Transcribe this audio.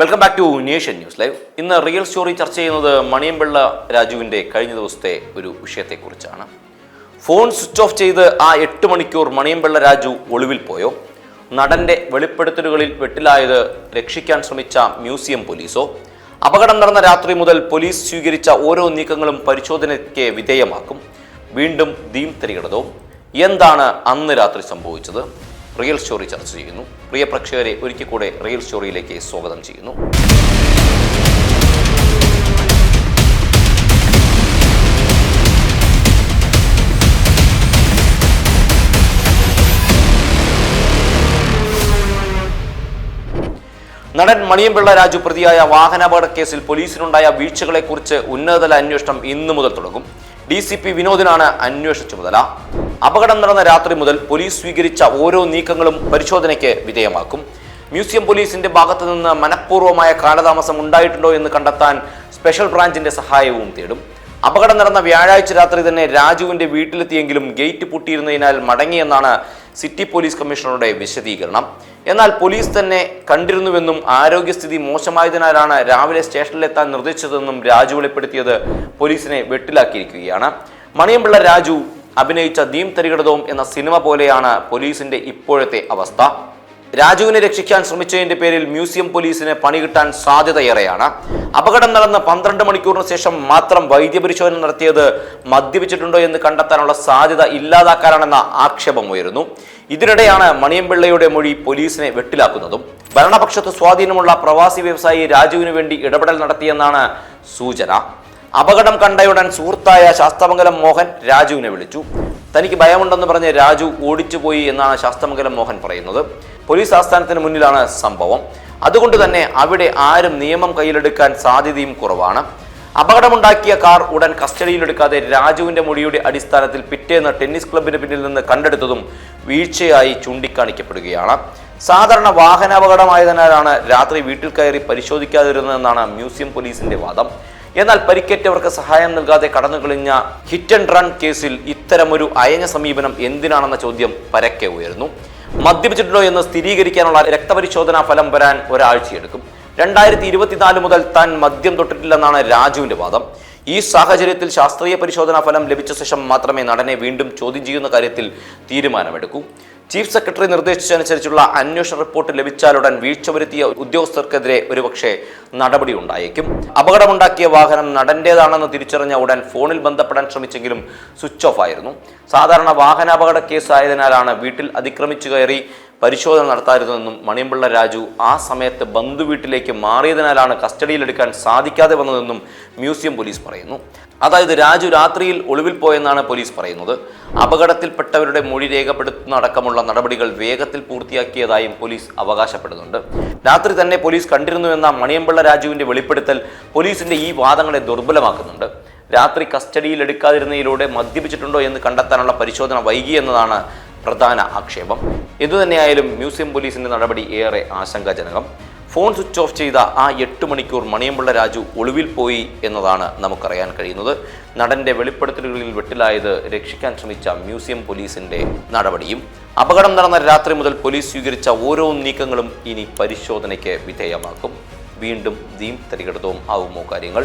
Welcome back to nation news live ഇന്ന് real story ചർച്ച ചെയ്യുന്നത് മണിയമ്പിള്ള രാജുവിന്റെ കഴിഞ്ഞ ദിവസത്തെ ഒരു വിഷയത്തെക്കുറിച്ചാണ്. ഫോൺ സ്വിച്ച് ഓഫ് ചെയ്ത് ആ എട്ട് മണിക്കൂർ മണിയമ്പിള്ള രാജു ഒളിവിൽ പോയോ? നടന്റെ വെളിപ്പെടുത്തലുകളിൽ വെട്ടിലായത് രക്ഷിക്കാൻ ശ്രമിച്ച മ്യൂസിയം പോലീസോ? അപകടം നടന്ന രാത്രി മുതൽ പോലീസ് സ്വീകരിച്ച ഓരോ നീക്കങ്ങളും പരിശോധനയ്ക്ക് വിധേയമാക്കും. വീണ്ടും ദീം തിരികടതോ എന്താണ് അന്ന് രാത്രി സംഭവിച്ചത്? റിയൽ സ്റ്റോറി ചർച്ച ചെയ്യുന്നു. പ്രിയ പ്രേക്ഷകരെ ഒരിക്കൽ കൂടെ റിയൽ സ്റ്റോറിയിലേക്ക് സ്വാഗതം ചെയ്യുന്നു. നടൻ മണിയമ്പിള്ള രാജു പ്രതിയായ വാഹനാപകട കേസിൽ പോലീസിനുണ്ടായ വീഴ്ചകളെക്കുറിച്ച് ഉന്നതതല അന്വേഷണം ഇന്നു മുതൽ തുടങ്ങും. ഡി സി പി വിനോദിനാണ് അന്വേഷണ ചുമതല അപകടം നടന്ന രാത്രി മുതൽ പോലീസ് സ്വീകരിച്ച ഓരോ നീക്കങ്ങളും പരിശോധനയ്ക്ക് വിധേയമാക്കും. മ്യൂസിയം പോലീസിന്റെ ഭാഗത്തു നിന്ന് മനഃപൂർവമായ കാലതാമസം ഉണ്ടായിട്ടുണ്ടോ എന്ന് കണ്ടെത്താൻ സ്പെഷ്യൽ ബ്രാഞ്ചിന്റെ സഹായവും തേടും. അപകടം നടന്ന വ്യാഴാഴ്ച രാത്രി തന്നെ രാജുവിന്റെ വീട്ടിലെത്തിയെങ്കിലും ഗേറ്റ് പൂട്ടിയിരുന്നതിനാൽ മടങ്ങിയെന്നാണ് സിറ്റി പോലീസ് കമ്മീഷണറുടെ വിശദീകരണം. എന്നാൽ പോലീസ് തന്നെ കണ്ടിരുന്നുവെന്നും ആരോഗ്യസ്ഥിതി മോശമായതിനാലാണ് രാവിലെ സ്റ്റേഷനിലെത്താൻ നിർദ്ദേശിച്ചതെന്നും രാജു വെളിപ്പെടുത്തിയത് പോലീസിനെ വെട്ടിലാക്കിയിരിക്കുകയാണ്. മണിയമ്പിള്ള രാജു അഭിനയിച്ച ദീം തരികടതവും എന്ന സിനിമ പോലെയാണ് പോലീസിന്റെ ഇപ്പോഴത്തെ അവസ്ഥ. രാജുവിനെ രക്ഷിക്കാൻ ശ്രമിച്ചതിന്റെ പേരിൽ മ്യൂസിയം പോലീസിന് പണി കിട്ടാൻ സാധ്യതയേറെയാണ്. അപകടം നടന്ന് പന്ത്രണ്ട് മണിക്കൂറിന് ശേഷം മാത്രം വൈദ്യപരിശോധന നടത്തിയത് മദ്യപിച്ചിട്ടുണ്ടോ എന്ന് കണ്ടെത്താനുള്ള സാധ്യത ഇല്ലാതാക്കാനാണെന്ന ആക്ഷേപം ഉയരുന്നു. ഇതിനിടെയാണ് മണിയംപിള്ളയുടെ മൊഴി പോലീസിനെ വെട്ടിലാക്കുന്നതും. ഭരണപക്ഷത്ത് സ്വാധീനമുള്ള പ്രവാസി വ്യവസായി രാജുവിന് വേണ്ടി ഇടപെടൽ നടത്തിയെന്നാണ് സൂചന. അപകടം കണ്ടയുടൻ സുഹൃത്തായ ശാസ്തമംഗലം മോഹൻ രാജുവിനെ വിളിച്ചു. തനിക്ക് ഭയമുണ്ടെന്ന് പറഞ്ഞ് രാജു ഓടിച്ചുപോയി എന്നാണ് ശാസ്തമംഗലം മോഹൻ പറയുന്നത്. പോലീസ് ആസ്ഥാനത്തിന് മുന്നിലാണ് സംഭവം. അതുകൊണ്ട് തന്നെ അവിടെ ആരും നിയമം കയ്യിലെടുക്കാൻ സാധ്യതയും കുറവാണ്. അപകടമുണ്ടാക്കിയ കാർ ഉടൻ കസ്റ്റഡിയിലെടുക്കാതെ രാജുവിന്റെ മൊഴിയുടെ അടിസ്ഥാനത്തിൽ പിറ്റേന്ന് ടെന്നീസ് ക്ലബിന് പിന്നിൽ നിന്ന് കണ്ടെടുത്തതും വീഴ്ചയായി ചൂണ്ടിക്കാണിക്കപ്പെടുകയാണ്. സാധാരണ വാഹനാപകടമായതിനാലാണ് രാത്രി വീട്ടിൽ കയറി പരിശോധിക്കാതിരുന്നതെന്നാണ് മ്യൂസിയം പോലീസിന്റെ വാദം. എന്നാൽ പരിക്കേറ്റവർക്ക് സഹായം നൽകാതെ കടന്നുകളിഞ്ഞ ഹിറ്റ് ആൻഡ് റൺ കേസിൽ ഇത്തരമൊരു അയഞ്ഞ സമീപനം എന്തിനാണെന്ന ചോദ്യം പരക്കെ ഉയർന്നു മദ്യപിച്ചിട്ടുണ്ടോ എന്ന് സ്ഥിരീകരിക്കാനുള്ള രക്തപരിശോധനാ ഫലം വരാൻ ഒരാഴ്ചയെടുക്കും. രണ്ടായിരത്തി ഇരുപത്തിനാല് മുതൽ താൻ മദ്യം തൊട്ടിട്ടില്ലെന്നാണ് രാജുവിന്റെ വാദം. ഈ സാഹചര്യത്തിൽ ശാസ്ത്രീയ പരിശോധനാ ഫലം ലഭിച്ച ശേഷം മാത്രമേ നടനെ വീണ്ടും ചോദ്യം ചെയ്യുന്ന കാര്യത്തിൽ തീരുമാനമെടുക്കൂ. ചീഫ് സെക്രട്ടറി നിർദ്ദേശിച്ചനുസരിച്ചുള്ള അന്വേഷണ റിപ്പോർട്ട് ലഭിച്ചാലുടൻ വീഴ്ച വരുത്തിയ ഉദ്യോഗസ്ഥർക്കെതിരെ ഒരുപക്ഷെ നടപടി ഉണ്ടായേക്കും. അപകടമുണ്ടാക്കിയ വാഹനം നടന്റേതാണെന്ന് തിരിച്ചറിഞ്ഞ ഉടൻ ഫോണിൽ ബന്ധപ്പെടാൻ ശ്രമിച്ചെങ്കിലും സ്വിച്ച് ഓഫ് ആയിരുന്നു. സാധാരണ വാഹനാപകട കേസ് ആയതിനാലാണ് വീട്ടിൽ അതിക്രമിച്ചു കയറി പരിശോധന നടത്താതിരുന്നതെന്നും മണിയമ്പിള്ള രാജു ആ സമയത്ത് ബന്ധുവീട്ടിലേക്ക് മാറിയതിനാലാണ് കസ്റ്റഡിയിലെടുക്കാൻ സാധിക്കാതെ വന്നതെന്നും മ്യൂസിയം പോലീസ് പറയുന്നു. അതായത് രാജു രാത്രിയിൽ ഒളിവിൽ പോയെന്നാണ് പോലീസ് പറയുന്നത്. അപകടത്തിൽപ്പെട്ടവരുടെ മൊഴി രേഖപ്പെടുത്തുന്ന അടക്കമുള്ള നടപടികൾ വേഗത്തിൽ പൂർത്തിയാക്കിയതായും പോലീസ് അവകാശപ്പെടുന്നുണ്ട്. രാത്രി തന്നെ പോലീസ് കണ്ടിരുന്നുവെന്ന മണിയമ്പിള്ള രാജുവിന്റെ വെളിപ്പെടുത്തൽ പോലീസിന്റെ ഈ വാദങ്ങളെ ദുർബലമാക്കുന്നുണ്ട്. രാത്രി കസ്റ്റഡിയിൽ എടുക്കാതിരുന്നതിലൂടെ മദ്യപിച്ചിട്ടുണ്ടോ എന്ന് കണ്ടെത്താനുള്ള പരിശോധന വൈകി എന്നതാണ് പ്രധാന ആക്ഷേപം. ഇതുതന്നെയായാലും മ്യൂസിയം പോലീസിന്റെ നടപടി ഏറെ ആശങ്കാജനകം. ഫോൺ സ്വിച്ച് ഓഫ് ചെയ്ത ആ എട്ട് മണിക്കൂർ മണിയമ്പിള്ള രാജു ഒളിവിൽ പോയി എന്നതാണ് നമുക്കറിയാൻ കഴിയുന്നത്. നടന്റെ വെളിപ്പെടുത്തലുകളിൽ വെട്ടിലായത് രക്ഷിക്കാൻ ശ്രമിച്ച മ്യൂസിയം പോലീസിന്റെ നടപടിയും. അപകടം നടന്ന രാത്രി മുതൽ പോലീസ് സ്വീകരിച്ച ഓരോ നീക്കങ്ങളും ഇനി പരിശോധനയ്ക്ക് വിധേയമാക്കും. വീണ്ടും ദീം തരികടതവും ആവുമോ കാര്യങ്ങൾ?